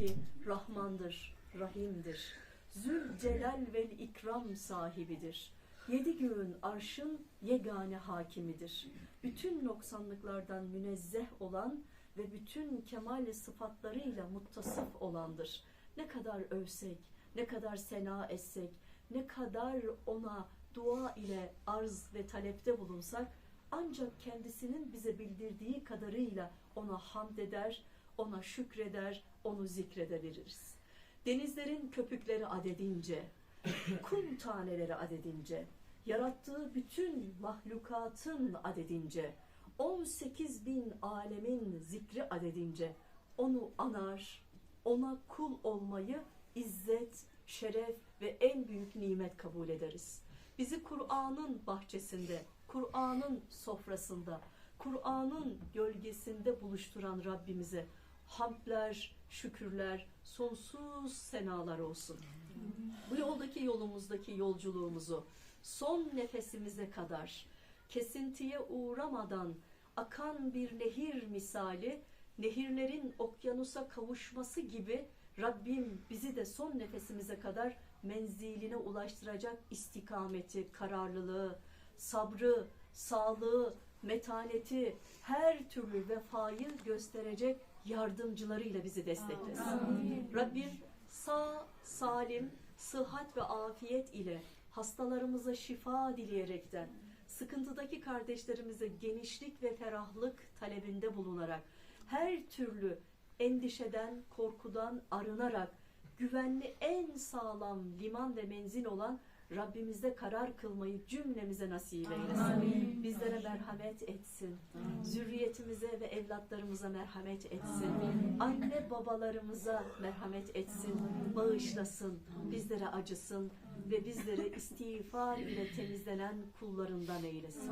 ki Rahmandır, Rahim'dir. Zülcelal vel ikram sahibidir. Yedi göğün arşın yegane hakimidir. Bütün noksanlıklardan münezzeh olan ve bütün kemal sıfatlarıyla muttasıf olandır. Ne kadar övsek, ne kadar sena etsek, ne kadar ona dua ile arz ve talepte bulunsak ancak kendisinin bize bildirdiği kadarıyla ona hamd eder, ona şükreder, onu zikredebiliriz. Denizlerin köpükleri adedince, kum taneleri adedince, yarattığı bütün mahlukatın adedince, 18 bin alemin zikri adedince onu anar, ona kul olmayı izzet, şeref ve en büyük nimet kabul ederiz. Bizi Kur'an'ın bahçesinde, Kur'an'ın sofrasında, Kur'an'ın gölgesinde buluşturan Rabbimize hamdler, şükürler, sonsuz senalar olsun. Bu yoldaki yolumuzdaki yolculuğumuzu son nefesimize kadar kesintiye uğramadan akan bir nehir misali nehirlerin okyanusa kavuşması gibi Rabbim bizi de son nefesimize kadar menziline ulaştıracak istikameti, kararlılığı, sabrı, sağlığı, metaneti, her türlü vefayı gösterecek yardımcılarıyla bizi desteklesin. Rabbim sağ, salim, sıhhat ve afiyet ile hastalarımıza şifa dileyerekten, sıkıntıdaki kardeşlerimize genişlik ve ferahlık talebinde bulunarak, her türlü endişeden, korkudan arınarak, güvenli en sağlam liman ve menzil olan Rabbimizde karar kılmayı cümlemize nasip eylesin. Bizlere merhamet etsin. Zürriyetimize ve evlatlarımıza merhamet etsin. Anne babalarımıza merhamet etsin. Bağışlasın. Bizlere acısın ve bizleri istiğfar ile temizlenen kullarından eylesin.